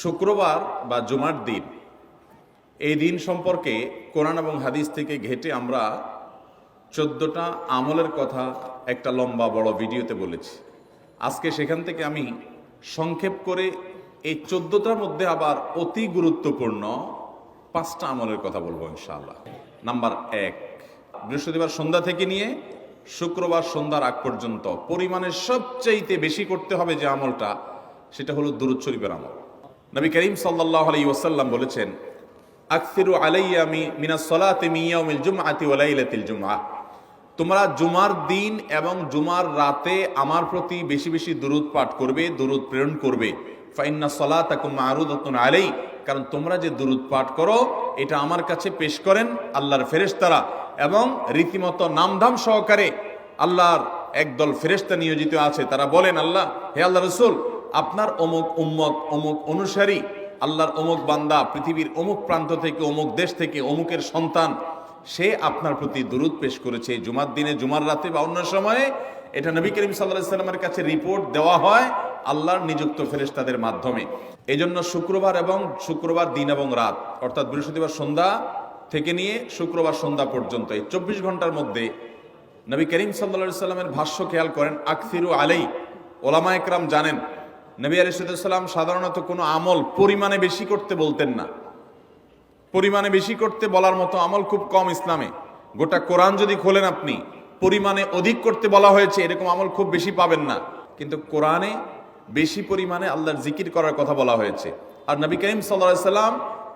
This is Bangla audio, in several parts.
শুক্রবার বা জুমার দিন। এই দিন সম্পর্কে কোরআন এবং হাদিস থেকে ঘেটে আমরা চোদ্দোটা আমলের কথা একটা লম্বা বড় ভিডিওতে বলেছি। আজকে সেখান থেকে আমি সংক্ষেপ করে এই চোদ্দোটার মধ্যে আবার অতি গুরুত্বপূর্ণ পাঁচটা আমলের কথা বলব ইনশাআল্লাহ। নাম্বার এক, বৃহস্পতিবার সন্ধ্যা থেকে নিয়ে শুক্রবার সন্ধ্যার আগ পর্যন্ত পরিমাণে সবচাইতে বেশি করতে হবে যে আমলটা, সেটা হলো শরীফের আমল। নবী করিম সাল্লাল্লাহু আলাইহি ওয়াসাল্লাম বলেছেন, আকসিরু আলাইয়া মি, মিনাস সালাতি মিন ইয়াউমিল জুমআতি ওয়া লাইলাতিল জুমআহ। তোমরা জুমার দিন এবং জুমার রাতে আমার প্রতি বেশি বেশি দুরুদ পাঠ করবে, দুরুদ প্রেরণ করবে। ফাইন্না সালাতাকুম মারুদাতুন আলাই কারণ তোমরা যে দুরুদ পাঠ করো, এটা আমার কাছে পেশ করেন আল্লাহর ফেরেশতারা এবং রীতিমতো নামধাম সহকারে আল্লাহর একদল ফেরেশতা নিয়োজিত আছে। তারা বলেন, আল্লাহ, হে আল্লাহ রসুল আপনার অমুক উম্মত, অমুক অনুসারী, আল্লাহর অমুক বান্দা, পৃথিবীর অমুক প্রান্ত থেকে, অমুক দেশ থেকে, অমুকের সন্তান, সে আপনার প্রতি দুরুদ পেশ করেছে। জুমার দিনে, জুমার রাতে বা অন্য সময়ে এটা নবী করিম সাল্লাহ সাল্লামের কাছে রিপোর্ট দেওয়া হয় আল্লাহর নিযুক্ত ফেরেশতাদের মাধ্যমে। এই জন্য শুক্রবার এবং শুক্রবার দিন এবং রাত, অর্থাৎ বৃহস্পতিবার সন্ধ্যা থেকে নিয়ে শুক্রবার সন্ধ্যা পর্যন্ত, এই চব্বিশ ঘণ্টার মধ্যে নবী করিম সাল্লা সাল্লামের ভাষ্য খেয়াল করেন, আকসিরু আলাই ওলামা একরাম জানেন নবী আলিসাল্লাম সাধারণত কোনো আমল পরিমাণে বেশি করতে বলতেন না। পরিমাণে বেশি করতে বলার মতো আমল খুব কম ইসলামে। গোটা কোরআন যদি খোলেন আপনি, পরিমাণে অধিক করতে বলা হয়েছে, এরকম আমল খুব বেশি পাবেন না। কিন্তু কোরআনে বেশি পরিমাণে আল্লাহর জিকির করার কথা বলা হয়েছে। আর নবী করিম সাল্লা সাল্লাম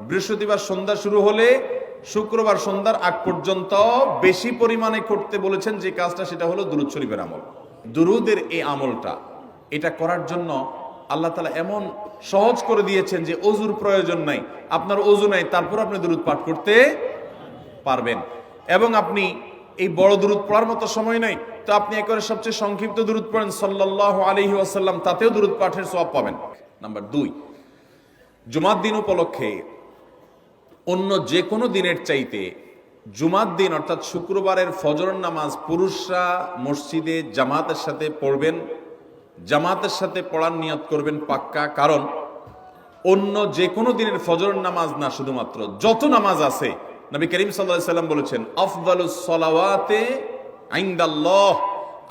বৃহস্পতিবার সন্ধ্যা শুরু হলে শুক্রবার সন্ধ্যার আগ পর্যন্ত বেশি পরিমাণে করতে বলেছেন, যে কাজটা সেটা হলো দুরুদ শরীফের আমল। দুরুদের এই আমলটা, এটা করার জন্য আল্লাহ তালা এমন সহজ করে দিয়েছেন যে অজুর প্রয়োজন নাই। আপনার অজু নাই, তারপর আপনি দূরত পাঠ করতে পারবেন। এবং আপনি এই বড় দূরত পড়ার মতো সময় নাই, তো আপনি একবারে সবচেয়ে সংক্ষিপ্ত দূরত পড়েন সাল্লাহ আলহি আসাল্লাম তাতেও দূরত পাঠের সব পাবেন। নাম্বার দুই, জুমার দিন উপলক্ষে অন্য যে কোনো দিনের চাইতে জুমার দিন, অর্থাৎ শুক্রবারের ফজর নামাজ পুরুষরা মসজিদে জামাতের সাথে পড়বেন জামাতের সাথে পড়ার নিয়ত করবেন পাক্কা, কারণ অন্য যে কোনো দিনের ফজর নামাজ না শুধুমাত্র, যত নামাজ আছে, নবী করিম সাল্লাহ সাল্লাম বলেছেন, আফদালুস সলাওয়াতে আইন্দাল্লাহ।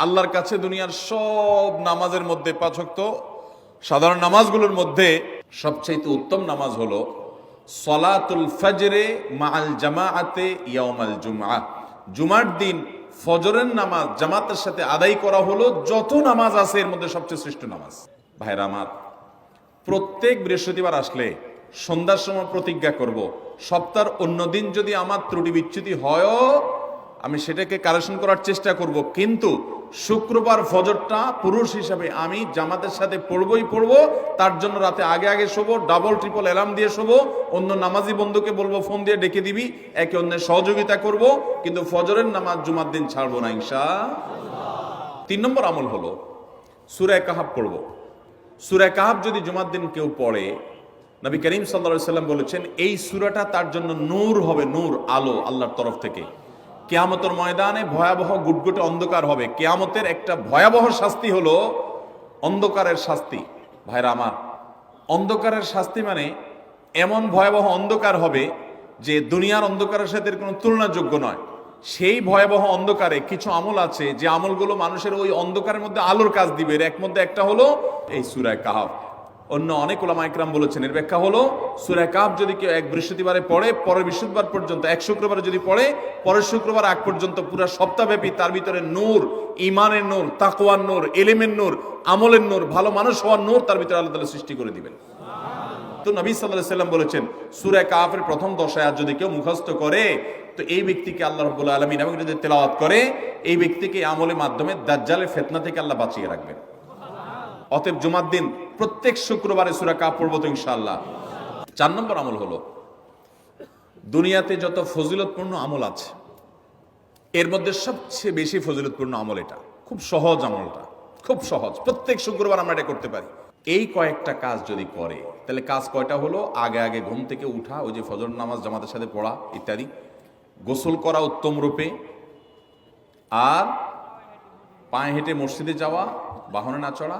আল্লাহর কাছে দুনিয়ার সব নামাজের মধ্যে পাচক সাধারণ নামাজগুলোর মধ্যে সবচাইতে উত্তম নামাজ হলো সলাতুল ফজরে মাল জামাআতে ইয়াউমাল জুমআ জুমার দিন ফজরের নামাজ, জামাতের সাথে আদায় করা হলো, যত নামাজ আছে এর মধ্যে সবচেয়ে শ্রেষ্ঠ নামাজ। ভাইরা আমার, প্রত্যেক বৃহস্পতিবার আসলে সন্ধ্যার সময় প্রতিজ্ঞা করব, সপ্তাহের অন্য দিন যদি আমার ত্রুটি বিচ্ছুতি হয়ও, আমি সেটাকে কারেকশন করার চেষ্টা করব, কিন্তু শুক্রবার ফজরটা পুরুষ হিসাবে আমি জামাতের সাথে পড়বই পড়ব, তার জন্য রাতে আগে আগে শোবো ডাবল ট্রিপল অ্যালার্ম দিয়ে শোবো, অন্য নামাজি বন্ধুকে বলব ফোন দিয়ে ডেকে দিবি, একে অন্যের সহযোগিতা করব, কিন্তু ফজরের নামাজ জুমার দিন ছাড়বো না ইনশা তিন নম্বর আমল হলো সুরায় কাহাব পড়ব। সুরায় কাহাব যদি জুমার দিন কেউ পড়ে, নবী করিম সাল্লা সাল্লাম বলেছেন, এই সুরাটা তার জন্য নূর হবে, নূর, আলো, আল্লাহর তরফ থেকে। কেয়ামতের ময়দানে ভয়াবহ গুটগুটে অন্ধকার হবে। কেয়ামতের একটা ভয়াবহ শাস্তি হলো অন্ধকারের শাস্তি। ভাইরা আমার, অন্ধকারের শাস্তি মানে এমন ভয়াবহ অন্ধকার হবে যে দুনিয়ার অন্ধকারের সাথে কোনো তুলনাযোগ্য নয়। সেই ভয়াবহ অন্ধকারে কিছু আমল আছে যে আমলগুলো মানুষের ওই অন্ধকারের মধ্যে আলোর কাজ দিবে। এর এক মধ্যে একটা হলো এই সুরায় কাহাব অন্য অনেক ওলামা ইকরাম বলেছেন। এর ব্যাখ্যা হলো সুরায় কাহাব যদি কেউ এক বৃহস্পতিবারে পড়ে, পরের বৃহস্পতিবার পর্যন্ত, এক শুক্রবারে যদি পড়ে, পরের শুক্রবার আগ পর্যন্ত পুরো সপ্তাহব্যাপী তার ভিতরে নূর ইমানের নূর, তাকওয়ার নূর, এলেমের নূর, আমলের নূর, ভালো মানুষ হওয়ার নূর তার ভিতরে আল্লাহ তালা সৃষ্টি করে দিবেন। তো নবী সাল্লাহ সাল্লাম বলেছেন, সুরে কাফের প্রথম দশায় যদি কেউ মুখস্থ করে, তো এই ব্যক্তিকে আল্লাহ রব্বুল আলমিন এবং যদি তেলাওয়াত করে, এই ব্যক্তিকে আমলের মাধ্যমে দাজ্জালের ফেতনা থেকে আল্লাহ বাঁচিয়ে রাখবেন। অতএব জুমার দিন প্রত্যেক শুক্রবারে সুরা কাপ পড়ব তো ইনশাআল্লাহ। চার নম্বর আমল হলো, দুনিয়াতে যত ফজিলতপূর্ণ আমল আছে, এর মধ্যে সবচেয়ে বেশি ফজিলতপূর্ণ আমল এটা। খুব সহজ আমলটা, খুব সহজ। প্রত্যেক শুক্রবার আমরা এটা করতে পারি। এই কয়েকটা কাজ যদি করে, তাহলে কাজ কয়টা হলো? আগে আগে ঘুম থেকে উঠা, ওই যে ফজর নামাজ জামাতের সাথে পড়া, ইত্যাদি। গোসল করা উত্তম রূপে। আর পায়ে হেঁটে মসজিদে যাওয়া, বাহনে না চড়া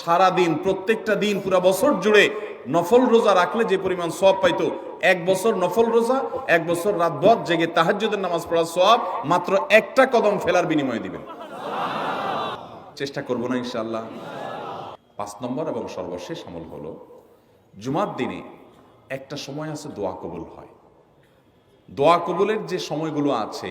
সারা দিন প্রত্যেকটা দিন, পুরা বছর জুড়ে নফল রোজা রাখলে যে পরিমাণ সব পাইতো, এক বছর নফল রোজা, এক বছর রাত ভর জেগে তাহাজ্জুদের নামাজ পড়ার সব মাত্র একটা কদম ফেলার বিনিময়ে দিবেন। চেষ্টা করব না ইনশাল্লাহ পাঁচ নম্বর এবং সর্বশেষ আমল হলো, জুমার দিনে একটা সময় আছে দোয়া কবুল হয়। দোয়া কবুলের যে সময়গুলো আছে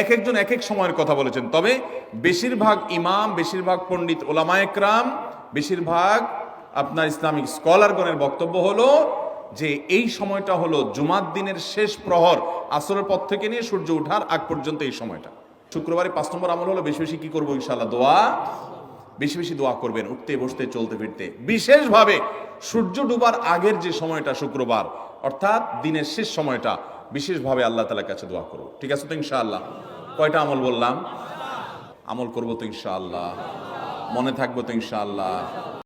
এক একজন এক এক সময়ের কথা বলেছেন। তবে বেশিরভাগ ইমাম, বেশিরভাগ পণ্ডিত ওলামা একরাম, বেশিরভাগ আপনার ইসলামিক স্কলারগণের বক্তব্য হলো যে এই সময়টা হলো জুমার দিনের শেষ প্রহর, আসরের পর থেকে নিয়ে সূর্য ওঠার আগ পর্যন্ত এই সময়টা। শুক্রবারে পাঁচ নম্বর আমল হলো বেশি বেশি কি করব ইনশাল্লাহ দোয়া। বেশি বেশি দোয়া করবেন, উঠতে, বসতে, চলতে, ফিরতে। বিশেষভাবে সূর্য ডুবার আগের যে সময়টা শুক্রবার, অর্থাৎ দিনের শেষ সময়টা বিশেষভাবে আল্লাহ তালার কাছে দোয়া করব ঠিক আছে তো ইনশাআল্লাহ? কয়টা আমল বললাম? আমল করব তো ইনশাআল্লাহ। মনে থাকব তো ইনশাআল্লাহ।